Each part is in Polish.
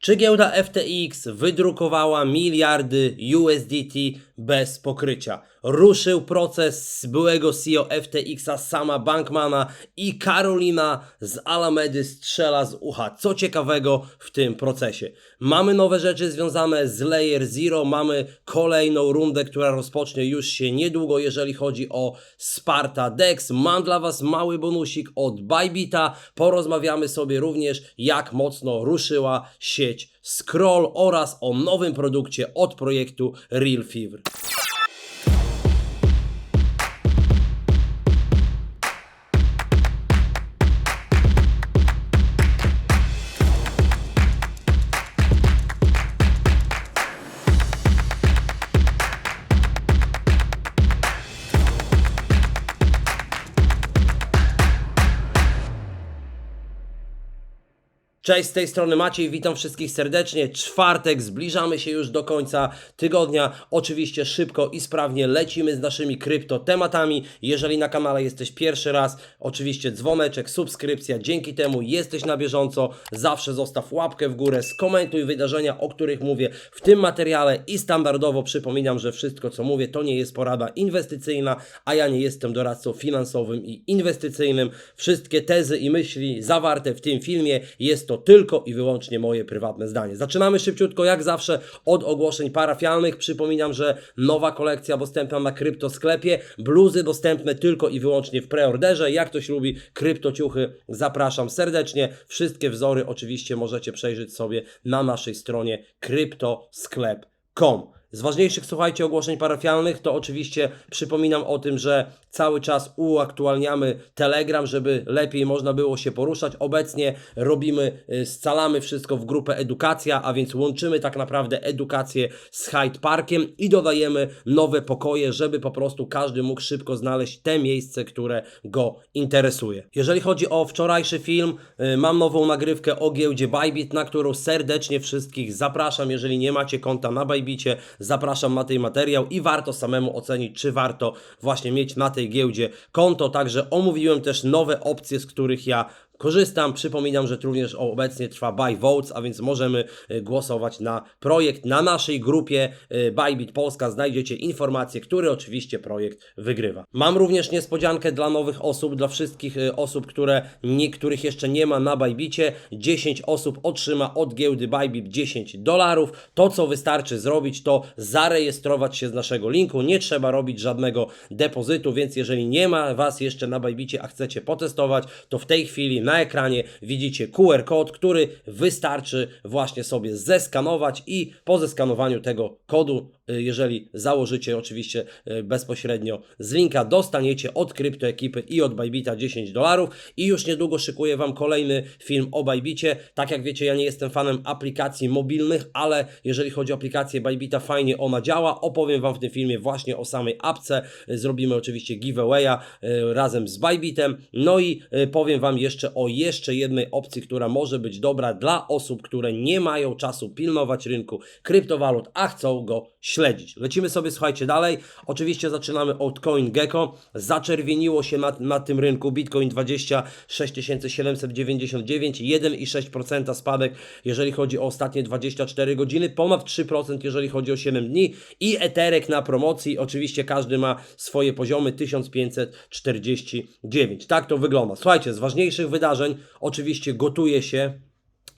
Czy giełda FTX wydrukowała miliardy USDT bez pokrycia? Ruszył proces byłego CEO FTX-a Sama Bankmana i Karolina z Alamedy strzela z ucha. Co ciekawego w tym procesie? Mamy nowe rzeczy związane z Layer Zero, mamy kolejną rundę, która rozpocznie już się niedługo, jeżeli chodzi o Sparta Dex. Mam dla Was mały bonusik od Bybita. Porozmawiamy sobie również, jak mocno ruszyła sieć Scroll oraz o nowym produkcie od projektu Real Fever. Cześć, z tej strony Maciej, witam wszystkich serdecznie. Czwartek, zbliżamy się już do końca tygodnia. Oczywiście szybko i sprawnie lecimy z naszymi krypto tematami. Jeżeli na kanale jesteś pierwszy raz, oczywiście dzwoneczek, subskrypcja. Dzięki temu jesteś na bieżąco. Zawsze zostaw łapkę w górę, skomentuj wydarzenia, o których mówię w tym materiale i standardowo przypominam, że wszystko co mówię to nie jest porada inwestycyjna, a ja nie jestem doradcą finansowym i inwestycyjnym. Wszystkie tezy i myśli zawarte w tym filmie jest to tylko i wyłącznie moje prywatne zdanie. Zaczynamy szybciutko, jak zawsze, od ogłoszeń parafialnych. Przypominam, że nowa kolekcja dostępna na kryptosklepie, bluzy dostępne tylko i wyłącznie w preorderze. Jak ktoś lubi kryptociuchy, zapraszam serdecznie. Wszystkie wzory oczywiście możecie przejrzeć sobie na naszej stronie kryptosklep.com. Z ważniejszych, słuchajcie, ogłoszeń parafialnych, to oczywiście przypominam o tym, że cały czas uaktualniamy Telegram, żeby lepiej można było się poruszać. Obecnie robimy, y, scalamy wszystko w grupę edukacja, a więc łączymy tak naprawdę edukację z Hyde Parkiem i dodajemy nowe pokoje, żeby po prostu każdy mógł szybko znaleźć te miejsce, które go interesuje. Jeżeli chodzi o wczorajszy film, y, mam nową nagrywkę o giełdzie Bybit, na którą serdecznie wszystkich zapraszam. Jeżeli nie macie konta na Bybicie, zapraszam na ten materiał i warto samemu ocenić, czy warto właśnie mieć na tej giełdzie konto. Także omówiłem też nowe opcje, z których ja korzystam. Przypominam, że również obecnie trwa Buy Votes, a więc możemy y, głosować na projekt. Na naszej grupie y, Bybit Polska znajdziecie informacje, który oczywiście projekt wygrywa. Mam również niespodziankę dla nowych osób, dla wszystkich y, osób, które niektórych jeszcze nie ma na Bybicie. 10 osób otrzyma od giełdy Bybit 10 dolarów. To, co wystarczy zrobić, to zarejestrować się z naszego linku. Nie trzeba robić żadnego depozytu, więc jeżeli nie ma Was jeszcze na Bybicie, a chcecie potestować, to w tej chwili na ekranie. Widzicie QR kod, który wystarczy właśnie sobie zeskanować i po zeskanowaniu tego kodu, jeżeli założycie oczywiście y, bezpośrednio z linka, dostaniecie od kryptoekipy i od Bybita 10 dolarów i już niedługo szykuję Wam kolejny film o Bybicie. Tak jak wiecie, ja nie jestem fanem aplikacji mobilnych, ale jeżeli chodzi o aplikację Bybita, fajnie ona działa. Opowiem Wam w tym filmie właśnie o samej apce. Zrobimy oczywiście giveawaya y, razem z Bybitem. No i powiem Wam jeszcze o jeszcze jednej opcji, która może być dobra dla osób, które nie mają czasu pilnować rynku kryptowalut, a chcą go śledzić. Lecimy sobie, słuchajcie, dalej. Oczywiście zaczynamy od CoinGecko. Zaczerwieniło się na, na tym rynku Bitcoin 26 799, 1,6% spadek, jeżeli chodzi o ostatnie 24 godziny, ponad 3%, jeżeli chodzi o 7 dni i Eterek na promocji. Oczywiście każdy ma swoje poziomy 1549. Tak to wygląda. Słuchajcie, z ważniejszych wydarzeń oczywiście gotuje się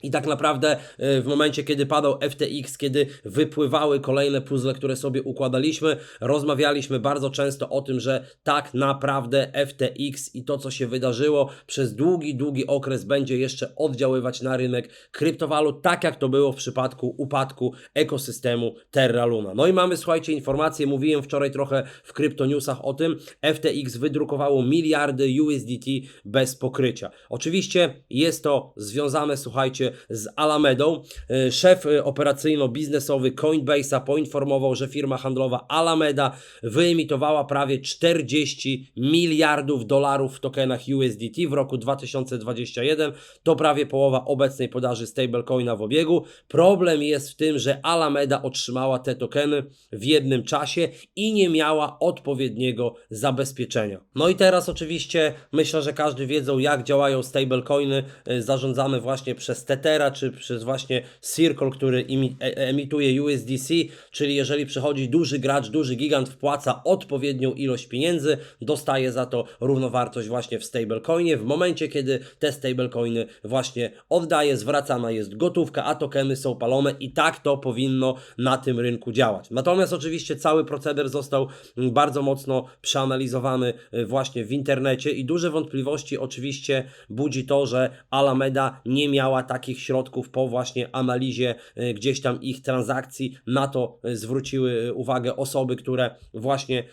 i tak naprawdę y, w momencie, kiedy padał FTX, kiedy wypływały kolejne puzzle, które sobie układaliśmy, rozmawialiśmy bardzo często o tym, że tak naprawdę FTX i to, co się wydarzyło przez długi, długi okres będzie jeszcze oddziaływać na rynek kryptowalut, tak jak to było w przypadku upadku ekosystemu Terra Luna. No i mamy, słuchajcie, informacje, mówiłem wczoraj trochę w kryptonewsach o tym, FTX wydrukowało miliardy USDT bez pokrycia. Oczywiście jest to związane, słuchajcie, z Alamedą. E, Szef e, operacyjno-biznesowy Coinbase'a poinformował, że firma handlowa Alameda wyemitowała prawie 40 miliardów dolarów w tokenach USDT w roku 2021. To prawie połowa obecnej podaży stablecoina w obiegu. Problem jest w tym, że Alameda otrzymała te tokeny w jednym czasie i nie miała odpowiedniego zabezpieczenia. No i teraz oczywiście myślę, że każdy wiedzą jak działają stablecoiny e, zarządzane właśnie przez te Tethera, czy przez właśnie Circle, który imi, e, emituje USDC, czyli jeżeli przychodzi duży gracz, duży gigant, wpłaca odpowiednią ilość pieniędzy, dostaje za to równowartość właśnie w stablecoinie. W momencie, kiedy te stablecoiny właśnie oddaje, zwracana jest gotówka, a tokeny są palone i tak to powinno na tym rynku działać. Natomiast oczywiście cały proceder został mm, bardzo mocno przeanalizowany y, właśnie w internecie i duże wątpliwości oczywiście budzi to, że Alameda nie miała takich środków po właśnie analizie y, gdzieś tam ich transakcji. Na to y, zwróciły y, uwagę osoby, które właśnie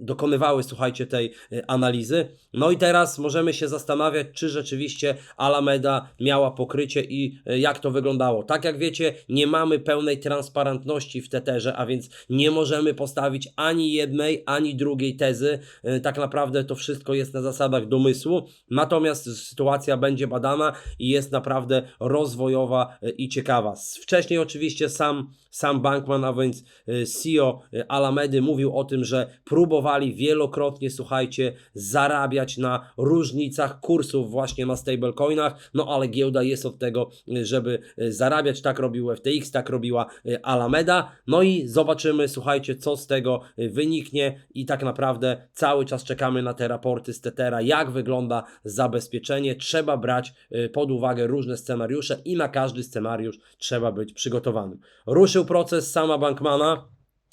dokonywały, słuchajcie, tej analizy. No i teraz możemy się zastanawiać, czy rzeczywiście Alameda miała pokrycie i jak to wyglądało. Tak jak wiecie, nie mamy pełnej transparentności w Tetherze, a więc nie możemy postawić ani jednej, ani drugiej tezy. Tak naprawdę to wszystko jest na zasadach domysłu, natomiast sytuacja będzie badana i jest naprawdę rozwojowa y, i ciekawa. Wcześniej oczywiście sam, sam Bankman, a więc y, CEO y, Alamedy mówił o tym, że próbowali wielokrotnie, słuchajcie, zarabiać na różnicach kursów właśnie na stablecoinach, no ale giełda jest od tego, żeby zarabiać, tak robił FTX, tak robiła Alameda, no i zobaczymy, słuchajcie, co z tego wyniknie. I tak naprawdę cały czas czekamy na te raporty z Tethera, jak wygląda zabezpieczenie, trzeba brać pod uwagę różne scenariusze i na każdy scenariusz trzeba być przygotowanym. Ruszył proces sama Bankmana,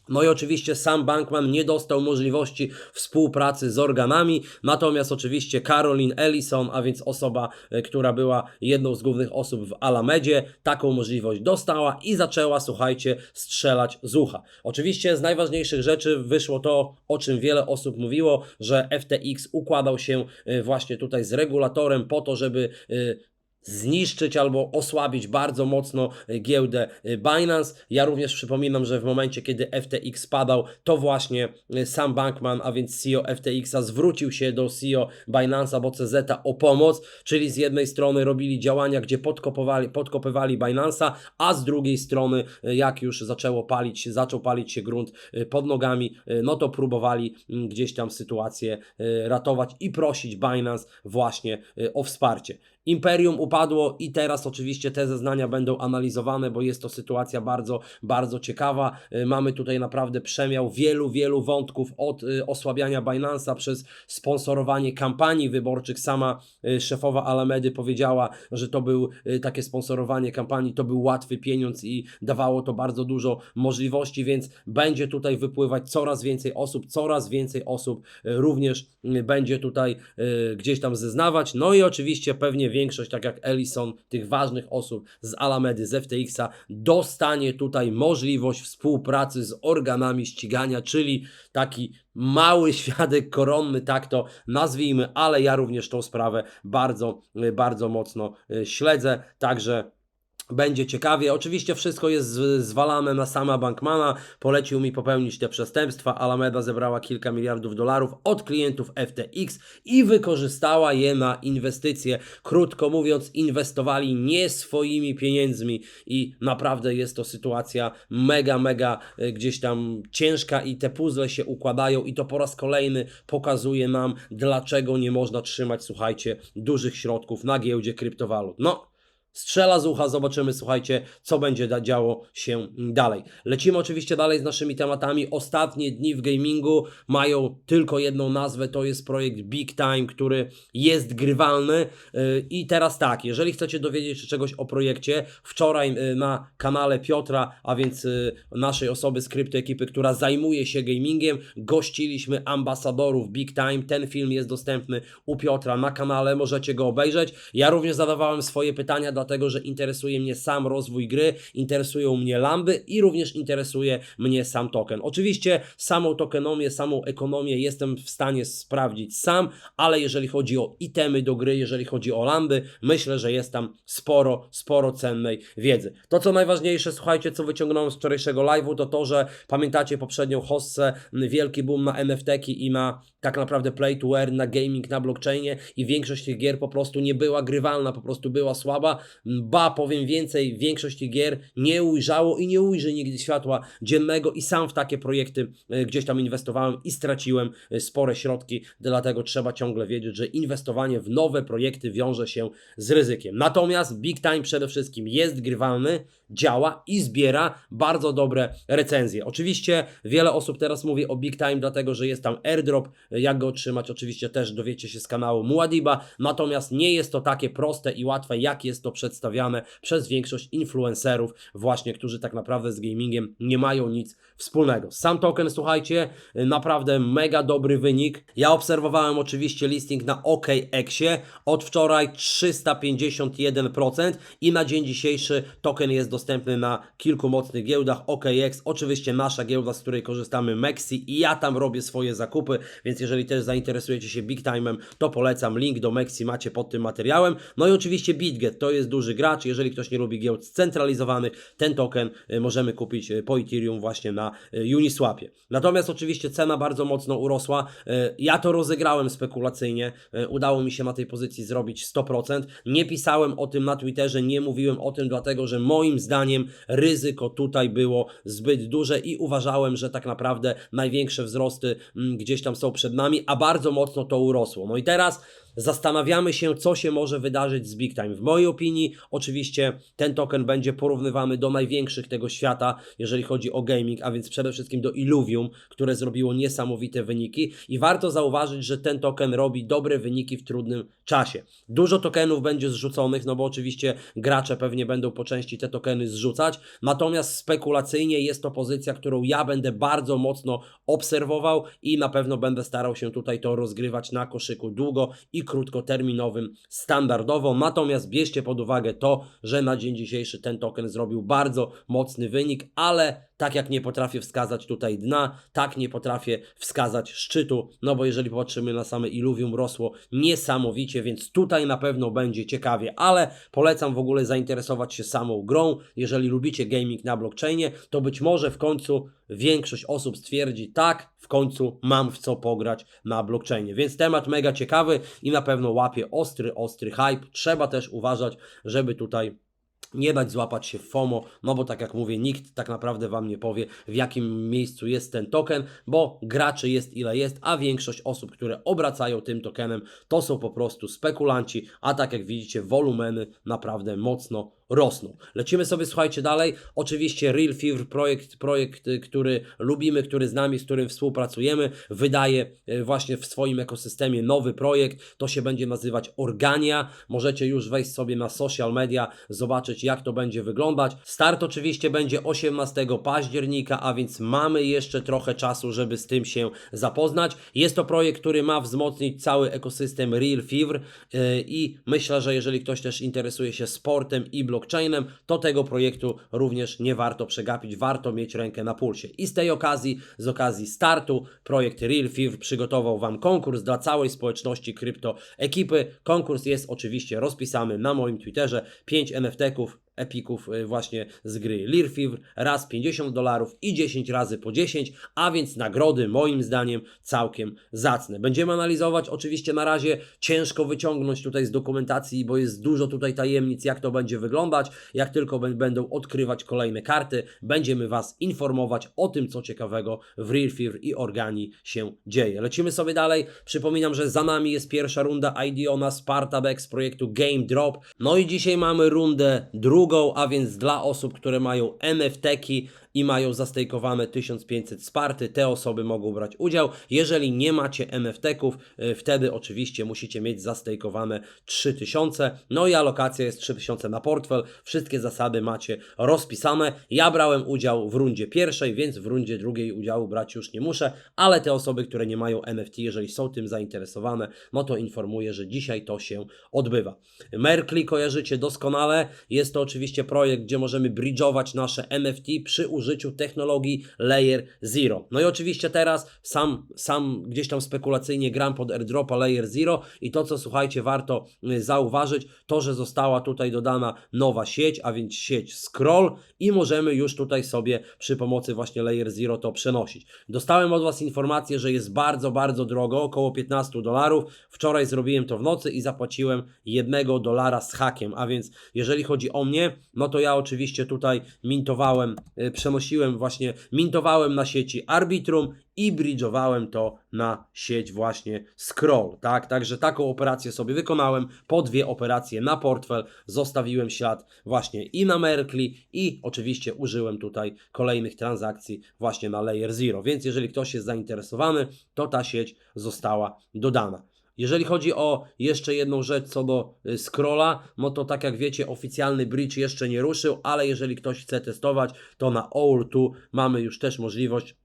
no i oczywiście sam Bankman nie dostał możliwości współpracy z organami, natomiast oczywiście Caroline Ellison, a więc osoba, e, która była jedną z głównych osób w Alamedzie, taką możliwość dostała i zaczęła, słuchajcie, strzelać z ucha. Oczywiście z najważniejszych rzeczy wyszło to, o czym wiele osób mówiło, że FTX układał się e, właśnie tutaj z regulatorem po to, żeby e, zniszczyć albo osłabić bardzo mocno y, giełdę y, Binance. Ja również przypominam, że w momencie, kiedy FTX spadał, to właśnie y, sam Bankman, a więc CEO FTX-a zwrócił się do CEO Binance'a, bo CZ o pomoc, czyli z jednej strony robili działania, gdzie podkopowali, podkopywali Binance'a, a z drugiej strony, jak już zaczęło palić, zaczął palić się grunt pod nogami, no to próbowali mm, gdzieś tam sytuację ratować i prosić Binance właśnie o wsparcie. Imperium upadło i teraz oczywiście te zeznania będą analizowane, bo jest to sytuacja bardzo, bardzo ciekawa. Y, Mamy tutaj naprawdę przemiał wielu, wielu wątków od y, osłabiania Binance'a przez sponsorowanie kampanii wyborczych. Sama y, szefowa Alamedy powiedziała, że to był takie sponsorowanie kampanii, to był łatwy pieniądz i dawało to bardzo dużo możliwości, więc będzie tutaj wypływać coraz więcej osób, coraz więcej osób również będzie tutaj gdzieś tam zeznawać. No i oczywiście pewnie większość, tak jak Ellison, tych ważnych osób z Alamedy, z FTX-a, dostanie tutaj możliwość współpracy z organami ścigania, czyli taki mały świadek koronny, tak to nazwijmy, ale ja również tą sprawę bardzo, bardzo mocno y, śledzę, także będzie ciekawie. Oczywiście wszystko jest zwalane na sama Bankmana. Polecił mi popełnić te przestępstwa. Alameda zebrała kilka miliardów dolarów od klientów FTX i wykorzystała je na inwestycje. Krótko mówiąc, inwestowali nie swoimi pieniędzmi i naprawdę jest to sytuacja mega, mega y, gdzieś tam ciężka i te puzzle się układają i to po raz kolejny pokazuje nam, dlaczego nie można trzymać, słuchajcie, dużych środków na giełdzie kryptowalut. No, Strzela z ucha, zobaczymy, słuchajcie, co będzie działo się dalej. Lecimy oczywiście dalej z naszymi tematami. Ostatnie dni w gamingu mają tylko jedną nazwę, to jest projekt Big Time, który jest grywalny. Yy, I teraz tak, jeżeli chcecie dowiedzieć się czegoś o projekcie, wczoraj yy, na kanale Piotra, a więc yy, naszej osoby z kryptoekipy, która zajmuje się gamingiem, gościliśmy ambasadorów Big Time. Ten film jest dostępny u Piotra na kanale, możecie go obejrzeć. Ja również zadawałem swoje pytania, dlatego że interesuje mnie sam rozwój gry, interesują mnie lamby i również interesuje mnie sam token. Oczywiście samą tokenomię, samą ekonomię jestem w stanie sprawdzić sam, ale jeżeli chodzi o itemy do gry, jeżeli chodzi o lamby, myślę, że jest tam sporo, sporo cennej wiedzy. To co najważniejsze, słuchajcie, co wyciągnąłem z wczorajszego live'u, to to, że pamiętacie poprzednią hossę, wielki boom na NFT-ki i na tak naprawdę play to earn na gaming na blockchainie i większość tych gier po prostu nie była grywalna, po prostu była słaba. Ba, powiem więcej, większość tych gier nie ujrzało i nie ujrzy nigdy światła dziennego i sam w takie projekty e, gdzieś tam inwestowałem i straciłem e, spore środki, dlatego trzeba ciągle wiedzieć, że inwestowanie w nowe projekty wiąże się z ryzykiem. Natomiast Big Time przede wszystkim jest grywalny, działa i zbiera bardzo dobre recenzje. Oczywiście wiele osób teraz mówi o Big Time, dlatego że jest tam airdrop. Jak go otrzymać, oczywiście też dowiecie się z kanału Muadiba. Natomiast nie jest to takie proste i łatwe, jak jest to przedstawiane przez większość influencerów, właśnie, którzy tak naprawdę z gamingiem nie mają nic wspólnego. Sam token, słuchajcie, naprawdę mega dobry wynik. Ja obserwowałem oczywiście listing na OKX-ie od wczoraj 351% i na dzień dzisiejszy token jest dostępny na kilku mocnych giełdach OKX, oczywiście nasza giełda, z której korzystamy Mexi i ja tam robię swoje zakupy, więc jeżeli też zainteresujecie się Big Time'em, to polecam, link do Mexi macie pod tym materiałem. No i oczywiście BitGet, to jest duży gracz, jeżeli ktoś nie lubi giełd scentralizowanych, ten token y, możemy kupić y, po Ethereum właśnie na y, Uniswapie. Natomiast oczywiście cena bardzo mocno urosła, ja to rozegrałem spekulacyjnie, udało mi się na tej pozycji zrobić 100%, nie pisałem o tym na Twitterze, nie mówiłem o tym, dlatego że moim zdaniem ryzyko tutaj było zbyt duże i uważałem, że tak naprawdę największe wzrosty mm, gdzieś tam są przed nami, a bardzo mocno to urosło. No i teraz zastanawiamy się, co się może wydarzyć z Big Time. W mojej opinii, oczywiście, ten token będzie porównywany do największych tego świata, jeżeli chodzi o gaming, a więc przede wszystkim do Illuvium, które zrobiło niesamowite wyniki. I warto zauważyć, że ten token robi dobre wyniki w trudnym czasie. Dużo tokenów będzie zrzuconych, no bo oczywiście gracze pewnie będą po części te tokeny zrzucać. Natomiast spekulacyjnie jest to pozycja, którą ja będę bardzo mocno obserwował i na pewno będę starał się tutaj to rozgrywać na koszyku długo i krótkoterminowym standardowo. Natomiast bierzcie pod uwagę to, że na dzień dzisiejszy ten token zrobił bardzo mocny wynik, ale tak jak nie potrafię wskazać tutaj dna, tak nie potrafię wskazać szczytu, no bo jeżeli patrzymy na same Illuvium, rosło niesamowicie, więc tutaj na pewno będzie ciekawie, ale polecam w ogóle zainteresować się samą grą. Jeżeli lubicie gaming na blockchainie, to być może w końcu większość osób stwierdzi, tak, w końcu mam w co pograć na blockchainie. Więc temat mega ciekawy i na pewno łapie ostry, ostry hype. Trzeba też uważać, żeby tutaj nie dać złapać się FOMO, no bo tak jak mówię, nikt tak naprawdę Wam nie powie, w jakim miejscu jest ten token, bo graczy jest ile jest, a większość osób, które obracają tym tokenem, to są po prostu spekulanci, a tak jak widzicie, wolumeny naprawdę mocno rosną. Lecimy sobie, słuchajcie, dalej. Oczywiście Real Fever, projekt, projekt, y, który lubimy, który z nami, z którym współpracujemy, wydaje y, właśnie w swoim ekosystemie nowy projekt. To się będzie nazywać Organia. Możecie już wejść sobie na social media, zobaczyć jak to będzie wyglądać. Start oczywiście będzie 18 października, a więc mamy jeszcze trochę czasu, żeby z tym się zapoznać. Jest to projekt, który ma wzmocnić cały ekosystem Real Fever yy, i myślę, że jeżeli ktoś też interesuje się sportem i blockchainem, to tego projektu również nie warto przegapić, warto mieć rękę na pulsie. I z tej okazji, z okazji startu, projekt Real przygotował Wam konkurs dla całej społeczności krypto ekipy. Konkurs jest oczywiście rozpisany na moim Twitterze. 5 NFT-ków epików y, właśnie z gry Learfiv, raz 50 dolarów i 10 razy po 10, a więc nagrody moim zdaniem całkiem zacne. Będziemy analizować, oczywiście na razie ciężko wyciągnąć tutaj z dokumentacji, bo jest dużo tutaj tajemnic, jak to będzie wyglądać. Jak tylko będą odkrywać kolejne karty, będziemy Was informować o tym, co ciekawego w Learfiv i Organi się dzieje. Lecimy sobie dalej. Przypominam, że za nami jest pierwsza runda IDO na Spartabex z projektu Game Drop. No i dzisiaj mamy rundę drugą a więc dla osób, które mają NFT-ki i mają zastejkowane 1500 Sparty, te osoby mogą brać udział. Jeżeli nie macie NFT-ków, y, wtedy oczywiście musicie mieć zastejkowane 3000. No i alokacja jest 3000 na portfel. Wszystkie zasady macie rozpisane. Ja brałem udział w rundzie pierwszej, więc w rundzie drugiej udziału brać już nie muszę, ale te osoby, które nie mają NFT, jeżeli są tym zainteresowane, no to informuję, że dzisiaj to się odbywa. Merkli kojarzycie doskonale. Jest to oczywiście projekt, gdzie możemy bridge'ować nasze NFT przy użyciu technologii Layer Zero. No i oczywiście teraz sam, sam gdzieś tam spekulacyjnie gram pod airdropa Layer Zero i to, co słuchajcie, warto y, zauważyć, to, że została tutaj dodana nowa sieć, a więc sieć Scroll i możemy już tutaj sobie przy pomocy właśnie Layer Zero to przenosić. Dostałem od Was informację, że jest bardzo, bardzo drogo, około 15 dolarów. Wczoraj zrobiłem to w nocy i zapłaciłem 1 dolara z hakiem, a więc jeżeli chodzi o mnie, no to ja oczywiście tutaj mintowałem, y, przenosiłem właśnie, mintowałem na sieci Arbitrum i bridge'owałem to na sieć właśnie Scroll, tak? Także taką operację sobie wykonałem, po dwie operacje na portfel, zostawiłem ślad właśnie i na Merkli i oczywiście użyłem tutaj kolejnych transakcji właśnie na Layer Zero, więc jeżeli ktoś jest zainteresowany, to ta sieć została dodana. Jeżeli chodzi o jeszcze jedną rzecz co do y, scrolla, no to tak jak wiecie, oficjalny bridge jeszcze nie ruszył, ale jeżeli ktoś chce testować, to na OUR2 mamy już też możliwość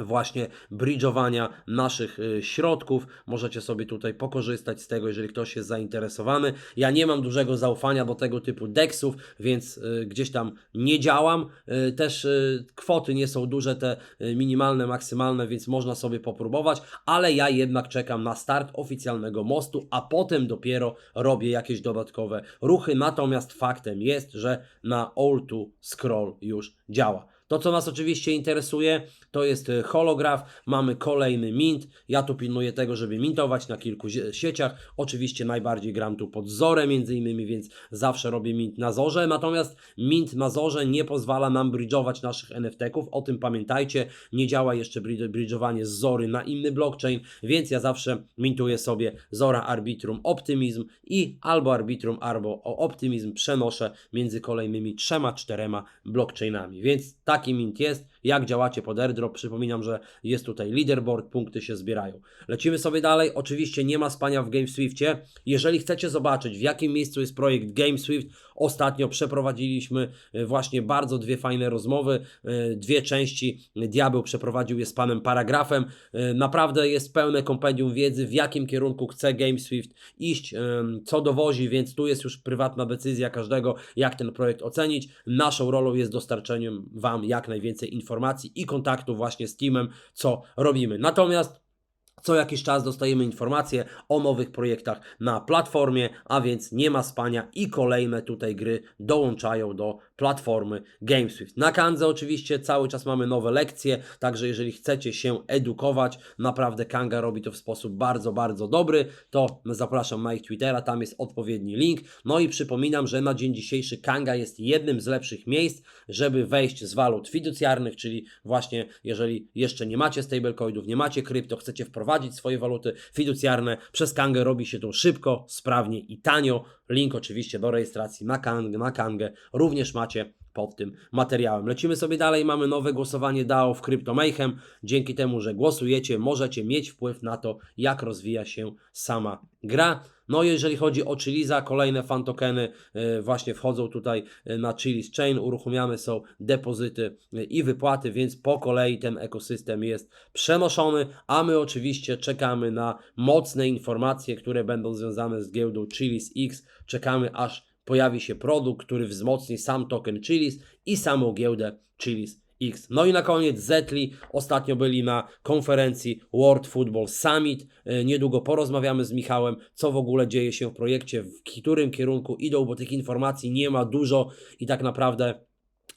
właśnie bridge'owania naszych y, środków. Możecie sobie tutaj pokorzystać z tego, jeżeli ktoś jest zainteresowany. Ja nie mam dużego zaufania do tego typu deksów, więc y, gdzieś tam nie działam. Y, też kwoty nie są duże, te minimalne, maksymalne, więc można sobie popróbować, ale ja jednak czekam na start oficjalnego mostu, a potem dopiero robię jakieś dodatkowe ruchy. Natomiast faktem jest, że na All to Scroll już działa. To, co nas oczywiście interesuje, to jest y, holograf. Mamy kolejny mint. Ja tu pilnuję tego, żeby mintować na kilku sieciach. Oczywiście najbardziej gram tu pod Zorę między innymi, więc zawsze robię mint na Zorze. Natomiast mint na Zorze nie pozwala nam bridge'ować naszych NFT-ków. O tym pamiętajcie. Nie działa jeszcze bridge- bridge'owanie z Zory na inny blockchain, więc ja zawsze mintuję sobie Zora Arbitrum Optimism i albo Arbitrum, albo Optimism przenoszę między kolejnymi trzema, czterema blockchainami. Więc taki mint jest. Jak działacie pod airdrop? Przypominam, że jest tutaj leaderboard, punkty się zbierają. Lecimy sobie dalej. Oczywiście nie ma spania w GameSwiftie. Jeżeli chcecie zobaczyć, w jakim miejscu jest projekt GameSwift, ostatnio przeprowadziliśmy e, właśnie bardzo dwie fajne rozmowy, e, dwie części. Diabeł przeprowadził je z panem Paragrafem. E, Naprawdę jest pełne kompendium wiedzy, w jakim kierunku chce GameSwift iść, co dowozi, więc tu jest już prywatna decyzja każdego, jak ten projekt ocenić. Naszą rolą jest dostarczenie Wam jak najwięcej informacji i kontaktu właśnie z teamem, co robimy. Natomiast co jakiś czas dostajemy informacje o nowych projektach na platformie, a więc nie ma spania i kolejne tutaj gry dołączają do platformy GameSwift. Na Kandze oczywiście cały czas mamy nowe lekcje, także jeżeli chcecie się edukować, naprawdę Kanga robi to w sposób bardzo, bardzo dobry, to zapraszam na ich Twittera, tam jest odpowiedni link. No i przypominam, że na dzień dzisiejszy Kanga jest jednym z lepszych miejsc, żeby wejść z walut fiducjarnych, czyli właśnie jeżeli jeszcze nie macie stablecoinów, nie macie krypto, chcecie wprowadzić swoje waluty fiducjarne, przez Kangę robi się to szybko, sprawnie i tanio. Link oczywiście do rejestracji na Kangę, na Kangę również macie pod tym materiałem. Lecimy sobie dalej, mamy nowe głosowanie DAO w Crypto Mayhem. Dzięki temu, że głosujecie, możecie mieć wpływ na to, jak rozwija się sama gra. No jeżeli chodzi o Chiliza, kolejne fan tokeny e, właśnie wchodzą tutaj e, na Chilis Chain, uruchamiane są depozyty e, i wypłaty, więc po kolei ten ekosystem jest przenoszony, a my oczywiście czekamy na mocne informacje, które będą związane z giełdą Chilis X. Czekamy aż pojawi się produkt, który wzmocni sam token Chilis i samą giełdę Chilis X. No i na koniec Zetli. Ostatnio byli na konferencji World Football Summit. E, Niedługo porozmawiamy z Michałem, co w ogóle dzieje się w projekcie, w którym kierunku idą, bo tych informacji nie ma dużo i tak naprawdę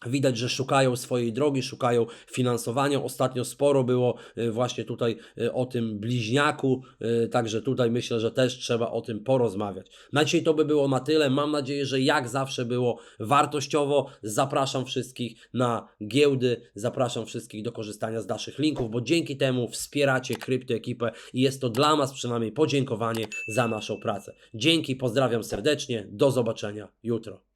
Widać, że szukają swojej drogi, szukają finansowania. Ostatnio sporo było y, właśnie tutaj y, o tym bliźniaku, y, także tutaj myślę, że też trzeba o tym porozmawiać. Na dzisiaj to by było na tyle. Mam nadzieję, że jak zawsze było wartościowo. Zapraszam wszystkich na giełdy, zapraszam wszystkich do korzystania z naszych linków, bo dzięki temu wspieracie kryptoekipę i jest to dla nas przynajmniej podziękowanie za naszą pracę. Dzięki, pozdrawiam serdecznie, do zobaczenia jutro.